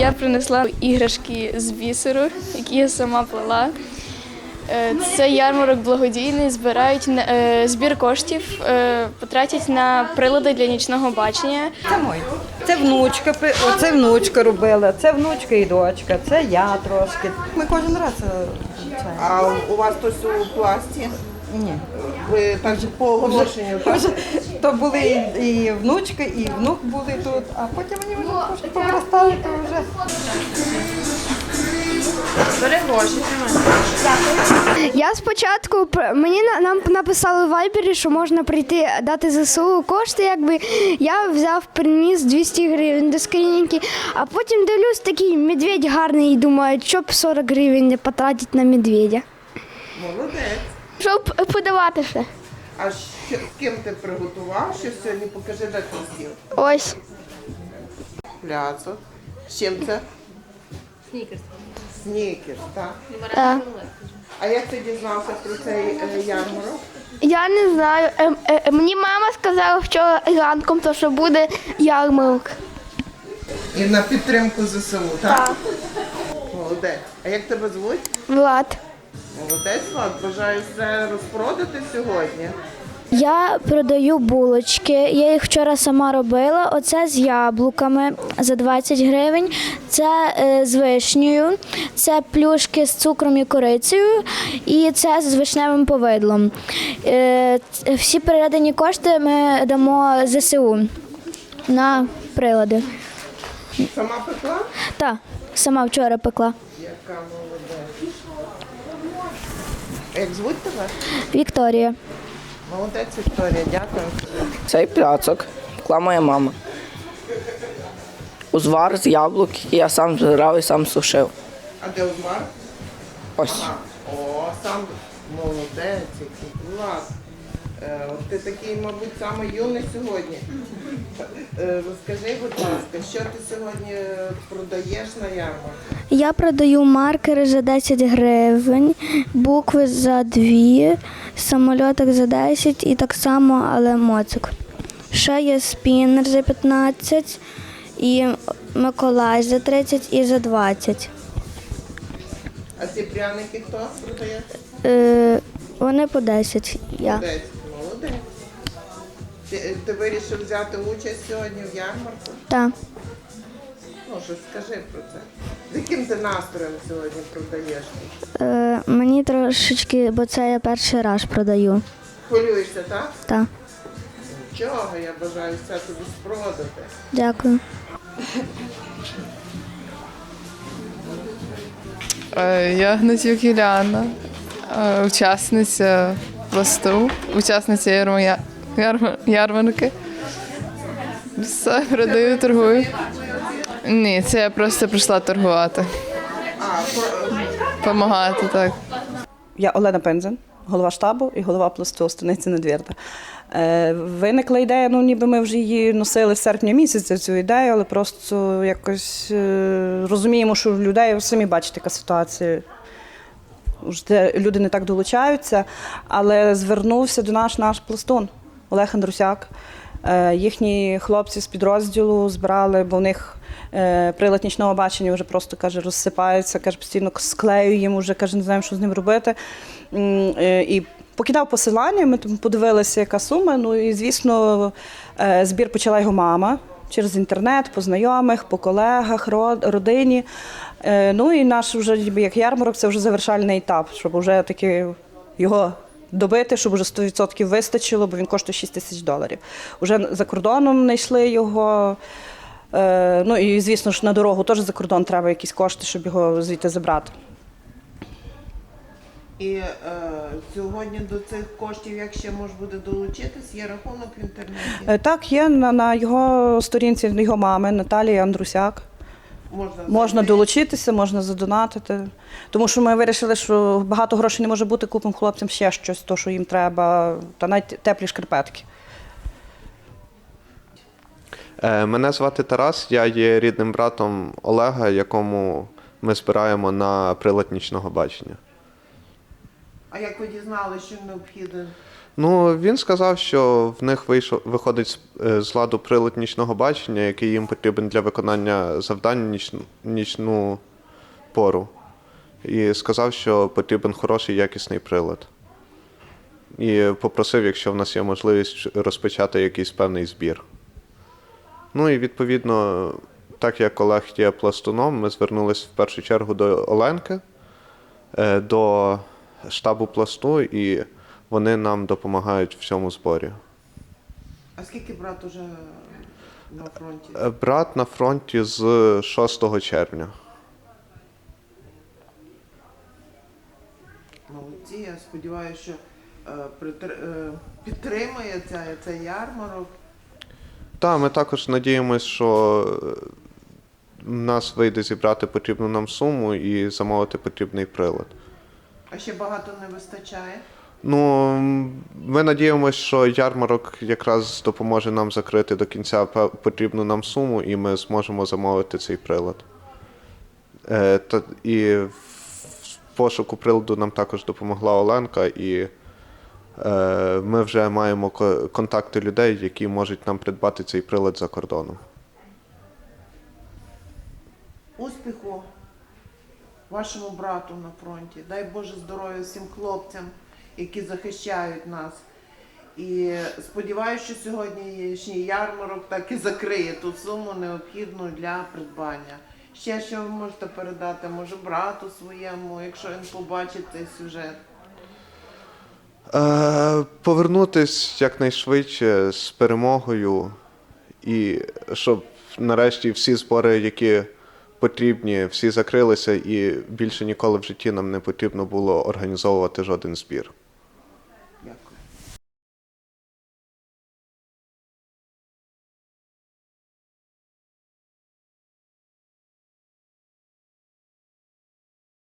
Я принесла іграшки з бісеру, які я сама плела. Е, Це ярмарок благодійний, збирають на- е, збір коштів, е, потратять на прилади для нічного бачення. Це мой. Це внучка, пи- це внучка робила, це внучка і дочка, це я трошки. Ми кожен раз. А у вас хтось у пласті? Ні. Ви так же по оголошенню, так? Вже То були і, і внучка, і внук були тут, а потім вони вже трошки повиростали, то вже. Я спочатку пр- мені на- нам написали в Вайбері, що можна прийти дати ЗСУ кошти. Якби я взяв, приніс 200 гривень до скриньки, а потім дивлюсь, такий медведь гарний і думаю, що б 40 гривень не потратити на медведя. Молодець. Щоб подаватися. А що, з ким ти приготував? Що сьогодні покажи, де ти сів? Ось. Пляцок. З чим це? Снікерс. Снікерс, так. Так. А як ти дізнався про цей е, ярмарок? Я не знаю. Е, е, Мені мама сказала вчора ранком, то що буде ярмарок. І на підтримку ЗСУ, так? Молодець. А як тебе звуть? Влад. Молодець, Влад. Бажаю все розпродати сьогодні. Я продаю булочки. Я їх вчора сама робила. Оце з яблуками за 20 гривень. Це е, з вишнею, це плюшки з цукром і корицею, і це з вишневим повидлом. Е, всі передані кошти ми дамо ЗСУ на прилади. Сама пекла? Так, сама вчора пекла. Яка молодець. Як звуть тебе? Вікторія. Молодець, Вікторія, дякую. Цей пляцок кла моя мама. Узвар з яблук, і я сам збирав і сам сушив. А де узвар? Ось. О, сам молодець, який клас. Е, ти такий, мабуть, саме юний сьогодні. Е, розкажи, будь ласка, що ти сьогодні продаєш на ярмарку? Я продаю маркери за 10 гривень, букви за 2, самольотик за 10 і так само, але моцик. Ще є спіннер за 15, і Миколай за 30 і за 20. А ці пряники хто продає? Е, вони по 10. Я. Молодець, молодець. Ти, ти вирішив взяти участь сьогодні в ярмарку? Так. Ну, щось скажи про це. З яким ти настроєм сьогодні продаєш? Е, мені трошечки, бо це я перший раз продаю. Хвилюєшся, так? Так. Нічого, я бажаю все тобі спродати. Дякую. Е, Я Гнатюк Юліана, е, учасниця пласту, учасниця ярма- ярма- ярмарки. Все, продаю, торгую. Ні, це я просто прийшла торгувати, допомагати так. Я Олена Пензен, голова штабу і голова пласту Станиці Недвірда. Е, виникла ідея, ну ніби ми вже її носили в серпні місяці, цю ідею, але просто якось е, розуміємо, що людей самі бачите, яка ситуація. Люди не так долучаються, але звернувся до нас наш пластун Олег Андрусяк. Е, Їхні хлопці з підрозділу збирали, бо в них е, прилад нічного бачення вже просто каже, розсипається, каже, постійно склеюємо, вже каже, не знаємо, що з ним робити. Е, І покидав посилання, ми подивилися, яка сума. Ну і звісно, збір почала його мама через інтернет, по знайомих, по колегах, родині. Ну і наш вже як ярмарок, це вже завершальний етап, щоб вже таки його добити, щоб вже 100% вистачило, бо він коштує 6 тисяч доларів. Уже за кордоном знайшли його. Е, Ну і звісно ж на дорогу теж за кордон треба якісь кошти, щоб його звідти забрати. І е, сьогодні до цих коштів, як ще може буде долучитись, є рахунок в інтернеті. Е, Так, є на, на його сторінці його мами Наталії Андрусяк. Можна, Можна долучитися, можна задонатити. Тому що ми вирішили, що багато грошей не може бути, купимо хлопцям ще щось, то, що їм треба, та навіть теплі шкарпетки. Е, Мене звати Тарас, я є рідним братом Олега, якому ми збираємо на прилад нічного бачення. А як ви дізналися, що необхідно? Ну, він сказав, що в них вийшов, виходить з, е, з ладу прилад нічного бачення, який їм потрібен для виконання завдань нічну, нічну пору. І сказав, що потрібен хороший якісний прилад. І попросив, якщо в нас є можливість розпочати якийсь певний збір. Ну і відповідно, так як Олег є пластуном, ми звернулися в першу чергу до Оленки, е, до штабу пласту, і вони нам допомагають в цьому зборі. А скільки брат уже на фронті? Е, Брат на фронті з 6 червня. Молодці, я сподіваюся, що е, е, підтримує цей ярмарок. Так, ми також надіємося, що в нас вийде зібрати потрібну нам суму і замовити потрібний прилад. А ще багато не вистачає. Ну, ми надіємося, що ярмарок якраз допоможе нам закрити до кінця потрібну нам суму, і ми зможемо замовити цей прилад. Е, та, і в пошуку приладу нам також допомогла Оленка, і е, ми вже маємо контакти людей, які можуть нам придбати цей прилад за кордоном. Успіху вашому брату на фронті. Дай Боже здоров'я всім хлопцям, які захищають нас. І сподіваюся, що сьогоднішній ярмарок так і закриє ту суму необхідну для придбання. Ще що ви можете передати, може брату своєму, якщо він побачить цей сюжет. Е, повернутись якнайшвидше з перемогою, і щоб нарешті всі збори, які потрібні, всі закрилися, і більше ніколи в житті нам не потрібно було організовувати жоден збір.